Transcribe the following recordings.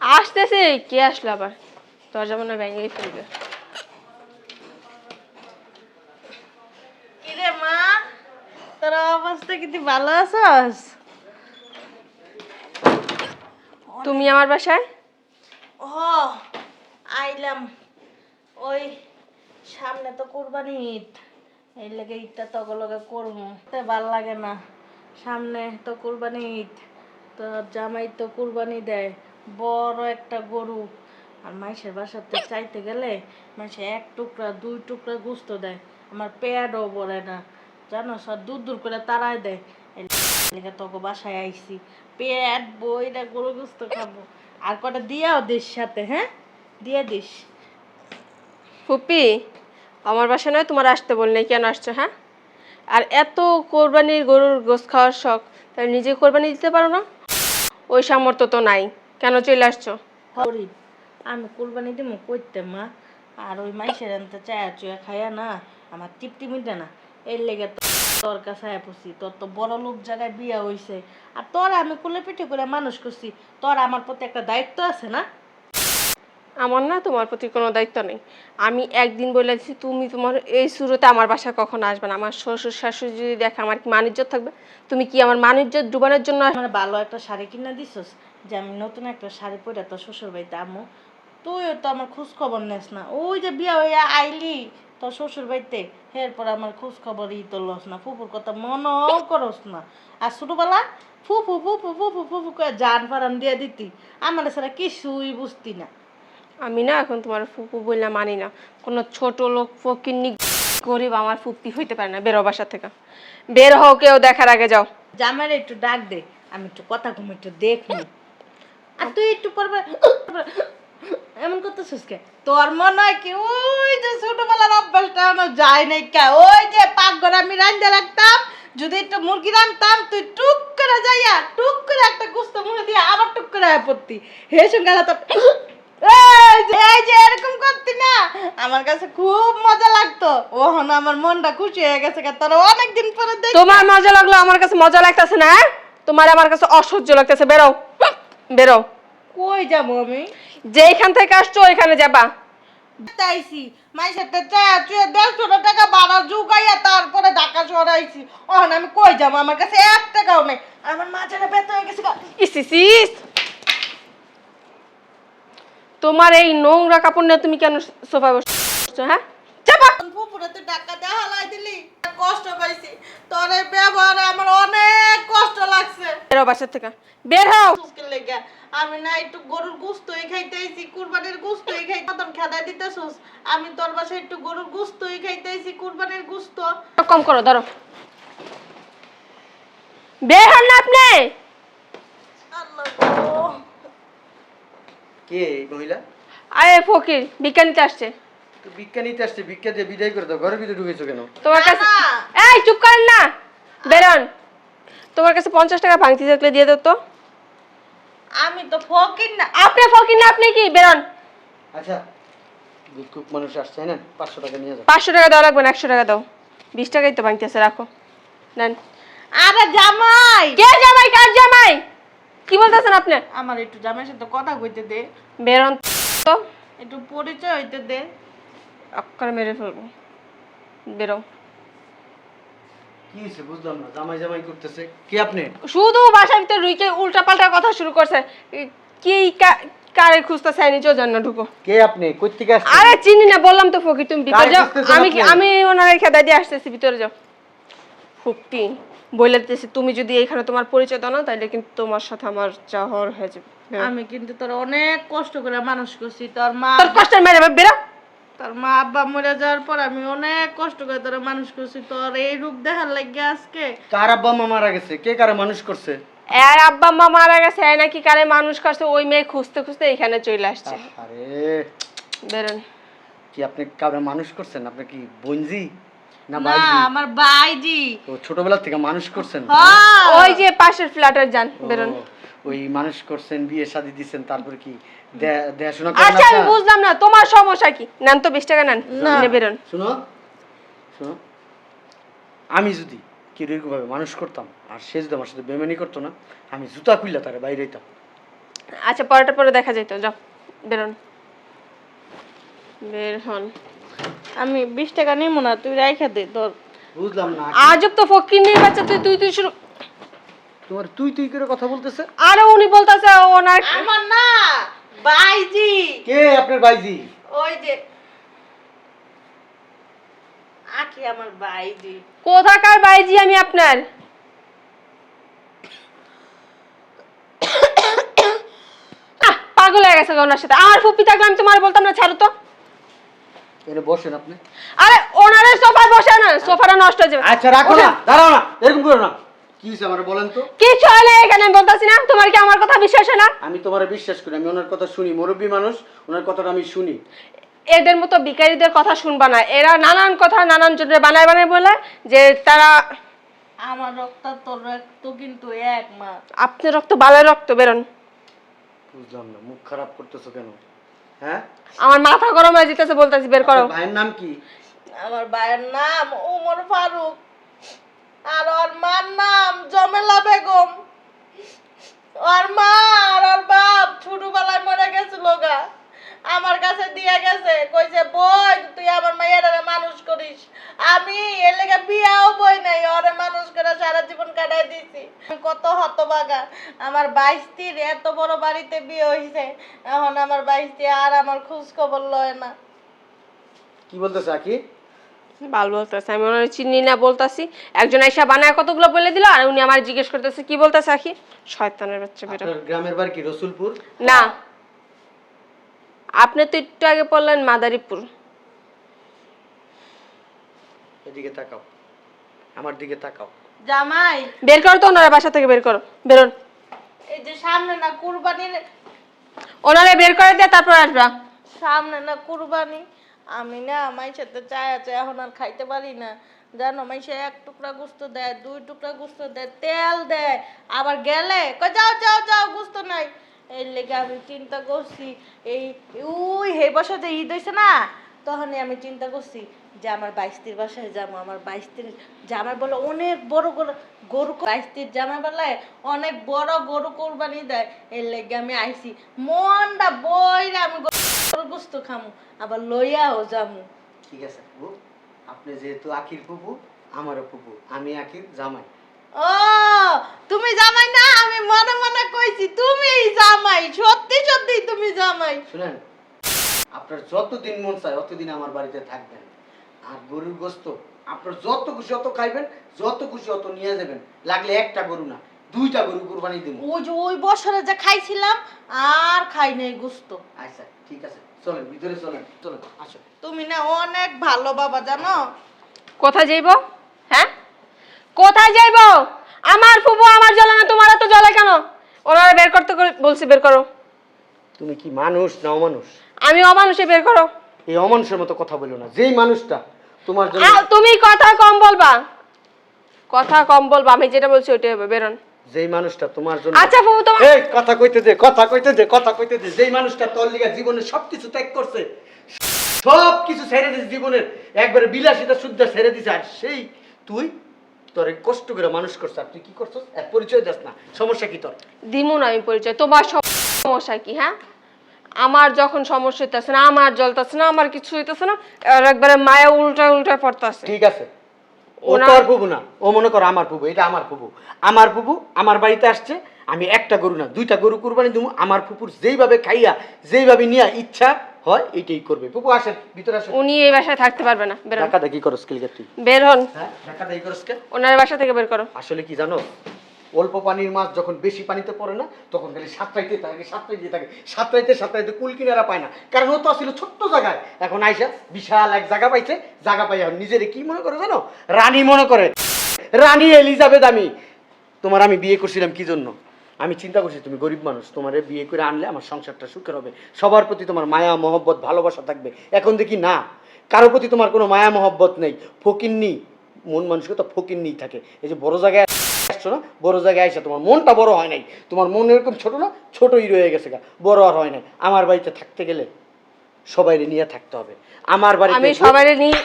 আসতেছে কে আসলো আবার? দরজা মনে ভেঙেই ফেলবে। কিরে মা তোর অবস্থা ভালো আছস? তুমি আমার বাসায়? ও আইলাম। ওই সামনে তো কুরবানি ঈদ। এই লেগে ঈদটা তগো লগে করব। তে ভালো লাগে না। সামনে তো কুরবানি ঈদ। তো জামাই তো কুরবানি দেয়। বড় একটা গরু। আর মাইসের বাসাতে চাইতে গেলে মাইসে এক টুকরা, দুই টুকরা গুস্ত দেয়। আমার পেয়ারও বলে না। জানো, সব দূর দূর করে তারাই দেয়। লেগে তোকে বাসায় আইছি। পেট বইটা গরু গুস্ত খাব। আর কটা দিয়াও দিস সাথে হ্যাঁ? দিয়ে দিস। ফুপি, আমার বাসা নয়, তোমার আসতে বললে। কেন আসছো হ্যাঁ? আর এত কোরবানির গরুর গোস খাওয়ার শখ তাই নিজে কোরবানি দিতে পারো না? ওই সামর্থ্য তো নাই। কেন চলে আসছো? গরিব আমি কুরবানি দিব করতে মা। আর ওই মাইসের আনতে চায়া চুয়া খাইয়া না, আমার তৃপ্তি মিটে না। এর লেগে তো তোর কাছে পড়ছি। তোর তো বড় লোক জায়গায় বিয়া হইছে। আর তোর আমি কুলে পিঠে করে মানুষ করছি। তোর আমার প্রতি একটা দায়িত্ব আছে না? আমার না তোমার প্রতি কোনো দায়িত্ব নেই। আমি একদিন বলেছি তুমি তোমার এই শুরুতে আমার বাসায় কখন আসবে না। আমার শ্বশুর শাশুড়ি যদি দেখে আমার কি মানিজ্য থাকবে? তুমি কি আমার মানিজ্য ডুবানোর জন্য আমার ভালো একটা শাড়ি কিনে দিছস? যে আমি নতুন একটা শাড়ি পরে তো শ্বশুর বাড়িতে আমু। তুইও তো আমার খোঁজ খবর নেস না। ওই যে বিয়া হইয়া আইলি তো শ্বশুর বাড়িতে এরপর আমার খোঁজ খবরই তো লস না। ফুপুর কথা মনও করস না। আর ছোটবেলা ফুফু ফুফু ফুফু ফুফু করে জান ফারান দিয়ে দিতি। আমার ছাড়া কিছুই বুঝতি না। আমি না এখন তোমার ফুপু বললে মানি না। কোনো ছোট লোক ফকিন্নি গরিব আমার ফুপি হইতে পারে না, বেরো বাসা থেকে। বের হও কেউ দেখার আগে যাও। জামাইরে একটু ডাক দে, আমি একটু কথা ঘুম একটু দেখব আর তুই একটু পরবে এমন করতেছিস কে? তোর মনে হয় কি, ওই যে ছোটবেলার অভ্যাসটা এখনও যায় নাই কে? ওই যে পাক পাকঘর আমি রান্ধতে রাখতাম, যদি একটু মুরগি রান্ধতাম তুই টুক করে যাইয়া, টুক করে একটা গুস্ত মুখে দিয়ে আবার টুক করে পড়তি। হে সঙ্গে তো এই যে এই যে এরকম করতি না। আমার কাছে খুব মজা লাগতো। ওহন আমার মনটা খুশি হয়ে গেছে তোর অনেকদিন পরে দেখ। তোমার মজা লাগল আমার কাছে মজা লাগতেছে না হ্যাঁ? তোমার আমার কাছে অসহ্য লাগতেছে বেরো। বেরো। কই যাব আমি? যেখান থেকে আসছো ওইখানে যাবা। তাইছি মাইসের তো চা চুয়ে দেড়শো টাকা ভাড়া জুগাইয়া তারপরে ঢাকা শহরে আইছি। অহন আমি কই যাব? আমার কাছে এক টাকাও নেই। আমার মাঝারে ব্যথ হয়ে গেছে ইস। তোমার এই নোংরা কাপড় নিয়ে তুমি কেন সোফায় বসছো হ্যাঁ? চাপা! ফুপুরে তুই টাকা দেওয়া হালাই দিলি? কষ্ট পাইছি। তোর এই ব্যবহারে আমার অনেক কষ্ট লাগছে। বেরো বাসার থেকে। বের হও! মুশকিল লেগে। আমি না একটু গরুর গুস্তই খাইতেছি কুরবানির গুস্তই খাই মতন খেদা দিতেছস। আমি তোর বাসায় একটু গরুর গুস্তই খাইতেছি কুরবানির গুস্ত। কম করো ধরো। বের হন না আপনি! আল্লাহ। কে এই মহিলা? আরে ফকির বিজ্ঞানীতে আসছে। তো ভিক্ষা নিতে আসছে ভিক্ষা দিয়ে বিদায় করে দাও ঘরের ভিতরে ঢুকেছো কেন? তোমার কাছে এই চুপ করেন না। বেরোন। তোমার কাছে পঞ্চাশ টাকা ভাঙতি থাকলে দিয়ে দাও তো। আমি তো ফকির না আপনি ফকির না আপনি কি? বেরোন। আচ্ছা ভিক্ষুক মানুষ আসছে না পাঁচশো টাকা নিয়ে যাও। পাঁচশো টাকা দেওয়া লাগবে না একশো টাকা দাও। বিশ টাকাই তো ভাঙতি আছে রাখো। নেন। আরে জামাই! কে জামাই? কার জামাই? কি বলতেছেন আপনি? আমার একটু জামাইয়ের সাথে কথা কইতে দে। বেরোন তো। একটু পরিচয় হইতে দে। অক্ষরে মেরে ফেলব। বেরো। কি হয়েছে বুঝলাম না জামাই জামাই করতেছে। কে আপনি? শুধু বাসার ভিতরে রুইকে উল্টা পাল্টা কথা শুরু করছে। কি কা- কারে নিজেও জান্ন ঢুকো? কে আপনি? কই থেকে আসছেন? আরে চিনি না বললাম তো ফকির তুমি ভিতরে যাও। আমি ওনার খেদা দিয়ে আসতেছি ভিতরে যাও। ফুপি বলে দিতেছি তুমি যদি এখানে তোমার পরিচয় দাও না তাহলে কিন্তু তোমার সাথে আমার চাহর হয়ে যাবে। আমি কিন্তু তোর অনেক কষ্ট করে মানুষ করছি তোর মা তোর কষ্টের মেরে বেরো তোর মা আব্বা মরে যাওয়ার পর আমি অনেক কষ্ট করে তোর মানুষ করছি তোর এই রূপ দেখার লাগে আজকে। কার আব্বা মা মারা গেছে? কে কারে মানুষ করছে? আর আব্বা মা মারা গেছে এ নাকি কারে মানুষ করছে ওই মেয়ে খুঁজতে খুঁজতে এখানে চলে আসছে। আরে বেরোন। কি আপনি কারে মানুষ করছেন? আপনি কি বঞ্জি না না ভাইজি। আমার বাইজি ও ছোটবেলা থেকে মানুষ করছেন হ্যাঁ। ওই যে পাশের ফ্ল্যাটের যান বেরোন। ওই মানুষ করছেন বিয়ে শাদী দিছেন তারপর কি দেখাশোনা করেন আচ্ছা আমি বুঝলাম না তোমার সমস্যা কি? নেন তো বিশ টাকা নেন। নিয়ে বেরোন। শুনো শুনো। আমি যদি কীরকম ভাবে মানুষ করতাম আর সে যদি আমার সাথে বেমানি করতো না আমি জুতা খুললে তারে বাইরে হইতাম আচ্ছা পরেরটা পরে দেখা যেত যাও বেরোন। বের হন। আমি বিশ টাকা নিব না তুই রাইখা দে তোর বুঝলাম না। আজব তো ফকির নিয়ে বাচ্চা তুই তুই তুই শুরু তোমার তুই তুই করে কথা বলতেছে? আরে উনি বলতেছে ওনার আমার না বাইজি। কে আপনার বাইজি? ওই যে আখি আমার বাইজি। কোথাকার বাইজি আমি আপনার? আহ, পাগল হয়ে গেছে ওনার সাথে। আমার ফুপি থাকলে আমি তোমার বলতাম না ছাড়ো তো। এখানে বসেন আপনি। আরে ওনারে সোফায় বসে না সোফাটা নষ্ট হয়ে যাবে। আচ্ছা রাখো না দাঁড়াও না এরকম করো না। কি হয়েছে আমার বলেন তো? কিছু হয় না এখানে আমি বলতেছি না তোমার কি আমার কথা বিশ্বাস হয় না? আমি তোমার বিশ্বাস করি আমি ওনার কথা শুনি মুরব্বী মানুষ ওনার কথাটা আমি শুনি। এদের মতো বিকারীদের কথা শুনবা না এরা নানান কথা নানান জনের বানায় বানায় বলে যে তারা আমার রক্ত তোর রক্ত কিন্তু এক মা। আপনি রক্ত বালের রক্ত বেরোন। বুঝলাম না মুখ খারাপ করতেছো কেন? হ্যাঁ? আমার মাথা গরম হয়ে যেতেছে বলতেছি বের করো। আপনার ভাইয়ের নাম কি? আমার ভাইয়ের নাম উমর ফারুক। আর ওর মার নাম জমেলা বেগম। ওর মা আর ওর বাপ ছোটবেলায় মরে গেছিল গা আমার কাছে দিয়ে গেছে কইছে বই তুই আমার মাইয়ারে মানুষ করিস আমি এর লেগে বিয়াও বই নাই ওরে মানুষ করে সারা জীবন কাটাই দিছি আমি কত হতবাগা। আমার বাইশটির এত বড় বাড়িতে বিয়ে হইছে। এখন আমার বাইশটি আর আমার খোঁজ খবর লয় না। কি বলতেছে আকি? বাল বলতেছে আমি ওনার চিনি না বলতাছি। একজন আইসা বানায় কতগুলো বলে দিল আর উনি আমার জিজ্ঞেস করতেছে কি বলতেছে আখি শয়তানের বাচ্চা বেরো গ্রামের বাড়ি কি রসুলপুর? না। আপনি তো একটু আগে বললেন মাদারীপুর। এদিকে তাকাও। আমার দিকে তাকাও। জামাই। বের করো তো ওনারা বাসা থেকে বের করো। বেরোন। এই যে সামনে না কুরবানির ওনারা বের করে দিয়ে তারপর আসবা। সামনে না কুরবানি। আমি না আমার সাথে চায় আছে এখন আর খাইতে পারি না। জানো মাইসে এক টুকরা গুস্ত দেয় দুই টুকরা গুস্ত দেয় তেল দেয়। আবার গেলে কয় যাও যাও যাও গুস্ত নাই। এর লেগে আমি চিন্তা করছি এই উই হে বছর যে ঈদ হয়েছে না তখনই আমি চিন্তা করছি যে আমার বাইশটির বাসায় যাব। আমার বাইশটির জামাই বলে অনেক বড় গরু গরু বাইশটির জামাই বেলায় অনেক বড় গরু কোরবানি দেয়। এর লেগে আমি আইছি। মনটা বইরা আমি গরুর গোস্ত খামু আবার লইয়াও যামু। ঠিক আছে ফুপু আপনি যেহেতু আখির ফুপু আমারও ফুপু আমি আখির জামাই। ও তুমি জামাই না আমি মনে মনে কইছি তুমি জামাই সত্যি সত্যি তুমি জামাই। শুনেন আপনার যতদিন মন চায় অতদিন আমার বাড়িতে থাকবেন। আর গরুর গোস্ত আপনার যত খুশি অত খাইবেন যত খুশি অত নিয়ে যাবেন। লাগলে একটা গরু না দুইটা গরু কুরবানি দিব। ওই যে ওই বছরে যে খাইছিলাম আর খাই নাই গুস্ত। আচ্ছা ঠিক আছে চলেন ভিতরে চলেন চলেন আসো। তুমি না অনেক ভালো বাবা জানো? কোথায় যাইব? হ্যাঁ? কোথায় যাইব? আমার ফুবু আমার জ্বলে না তোমার তো জ্বলে কেন? ওনারা বের করতে করে- বলছি বের করো। তুমি কি মানুষ না অমানুষ? আমি অমানুষে বের করো। এই অমানুষের মতো কথা বলো না। যেই মানুষটা তোমার জন্য তুমি কথা কম বলবা। কথা কম বলবা আমি যেটা বলছি ওইটাই হবে বেরোন। যেই মানুষটা তোমার জন্য আচ্ছা ফুবু তোমার এই কথা কইতে দে কথা কইতে দে কথা কইতে দে। যেই মানুষটা তোর লিগা জীবনে সবকিছু ত্যাগ করছে সব কিছু ছেড়ে দিছে জীবনের একবারে বিলাসিতা শুদ্ধ ছেড়ে দিছে আর সেই তুই তোরে কষ্ট করে মানুষ করছ। আর তুই কি করছস? এক পরিচয় দাস না। সমস্যা কি তোর? দিমু না আমি পরিচয়। তোমার সমস্যা কি হ্যাঁ? আমার যখন সমস্যা হইতেছে না আমার জ্বলতেছে না আমার কিছু হইতেছে না আর একবারে মায়া উল্টা উল্টা পড়তেছে। ঠিক আছে। ও তোর প্রভু না। ও মনে কর আমার প্রভু এটা আমার প্রভু আমার প্রভু আমার বাড়িতে আসছে আমি একটা গরু না দুইটা গরু কুরবানি দেবো আমার ফুপুর যেইভাবে খাইয়া যেইভাবে নিয়া ইচ্ছা হয় এটাই করবে। ফুপু আসেন ভিতরে আসেন। উনি এই বাসায় থাকতে পারবে না বেরোন ঢাকা দেখি করস কিলকে তুই বের হন। হ্যাঁ ঢাকা দেখি করস কে ওনার বাসা থেকে বের করো। আসলে কি জানো? অল্প পানির মাছ যখন বেশি পানিতে পড়ে না, তখন খালি সাতটাইতে থাকে সাতটাইতে থাকে সাতটাইতে সাতটাইতে কুল কিনারা পায় না। কারণ ও তো আসলে ছোট্ট জায়গায়। এখন আইসা বিশাল এক জায়গা পাইছে, জায়গা পাই এখন নিজেরে কি মনে করে জানো? রানী মনে করে। রানী এলিজাবেথ আমি। তোমার আমি বিয়ে করছিলাম কি জন্য? আমি চিন্তা করছি, তুমি গরিব মানুষ, তোমার বিয়ে করে আনলে আমার সংসারটা সুখের হবে। সবার প্রতি তোমার মায়া, মহব্বত, ভালোবাসা থাকবে। এখন দেখি না। কারও প্রতি তোমার কোনো মায়া, মহব্বত নেই। ফকিন্নি, মন মানসিকতা ফকিন্নি থাকে। এই যে বড় জায়গায় আসছো না? বড় জায়গায় আইসা তোমার মনটা বড় হয় নাই। তোমার মন এরকম ছোট না? ছোটই রয়ে গেছে গা। বড় আর হয় নাই। আমার বাড়িতে থাকতে গেলে সবাই নিয়ে থাকতে হবে। আমার বাড়িতে আমি সবাই নিয়ে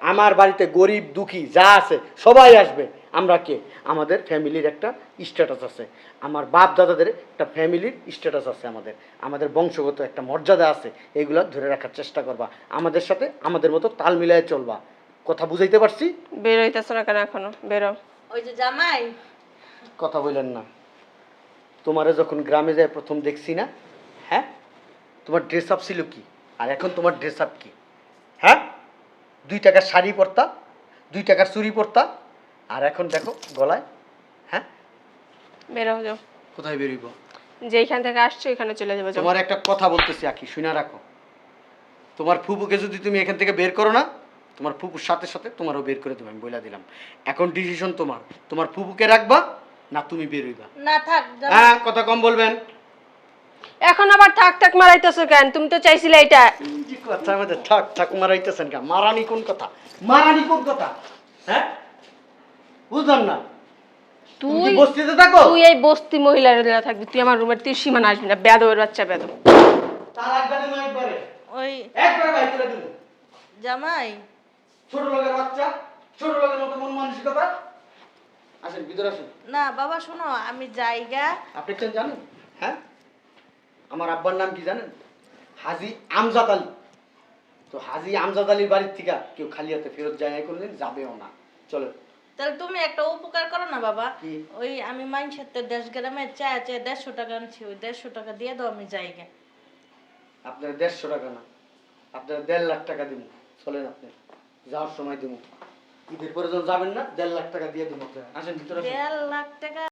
আমার বাড়িতে গরিব দুঃখী যা আছে সবাই আসবে। আমরা কে? আমাদের ফ্যামিলির একটা স্ট্যাটাস আছে। আমার বাপ দাদাদের একটা ফ্যামিলির স্ট্যাটাস আছে আমাদের। আমাদের বংশগত একটা মর্যাদা আছে। এগুলো ধরে রাখার চেষ্টা করবা। আমাদের সাথে আমাদের মতো তাল মিলিয়ে চলবা। কথা বুঝাইতে পারছি? বের হইতেছো না কেন এখনও? বেরো। ওই যে জামাই। কথা বললেন না। তোমারে যখন গ্রামে যায় প্রথম দেখছি না হ্যাঁ? তোমার ড্রেস আপ ছিল কি? আর এখন তোমার ড্রেস আপ কি? হ্যাঁ? দুই টাকার শাড়ি পরতা দুই টাকার চুরি পরতা আর এখন দেখো গলায় হ্যাঁ? বেরো যাও। কোথায় বেরোইব যেইখান থেকে আসছো এখানে চলে যাব তোমার একটা কথা বলতেছি আকি শুনে রাখো। তোমার ফুপুকে যদি তুমি এখান থেকে বের করো না তোমার ফুপুর সাথে সাথে তোমারও বের করে দেবো আমি বলে দিলাম। এখন ডিসিশন তোমার। তোমার ফুপুকে রাখবা না তুমি বেরোইবা না থাক হ্যাঁ কথা কম বলবেন। এখন আবার থাক থাক মারাইতেছো কেন? তুমি তো চাইছিলে এটা যে কথার মধ্যে ঠাক ঠাক মারাইতেছেন কা মারানি কোন কথা? মারানি কোন কথা? হ্যাঁ? বুঝলাম না। তুই কি বস্তিতে থাকো? তুই এই বস্তি মহিলার দিলা থাকবি তুই আমার রুমের তুই সীমানা আসবি না বেদবের বাচ্চা বেদব তার একবারে না একবারে। ওই একবারে বাইক করে দেবো জামাই। ছোট লোকের বাচ্চা ছোট লোকের মতো মন মানসিকতা আসেন ভিতরে আসেন। না বাবা শোনো আমি জায়গা আপনি কেন জানেন? হ্যাঁ? আমার আব্বার নাম কি জানেন? হাজি আমজাদ আলী। তো হাজি আমজাদ আলীর বাড়ির থেকে কেউ খালি হাতে ফেরত যায় না কোনদিন যাবেও না। চলো। তাহলে তুমি একটা উপকার করো না বাবা? ওই আমি মানুষের তো দেশ গ্রামে চা চা দেড়শো টাকা আনছি ওই দেড়শো টাকা দিয়ে দাও আমি জায়গা। আপনার দেড়শো টাকা না আপনার দেড় লাখ টাকা দিব চলেন আপনি যাওয়ার সময় দিব ঈদের পরে যখন যাবেন না, দেড় লাখ টাকা দিয়ে দিব আসেন, ভিতরে। দেড় লাখ টাকা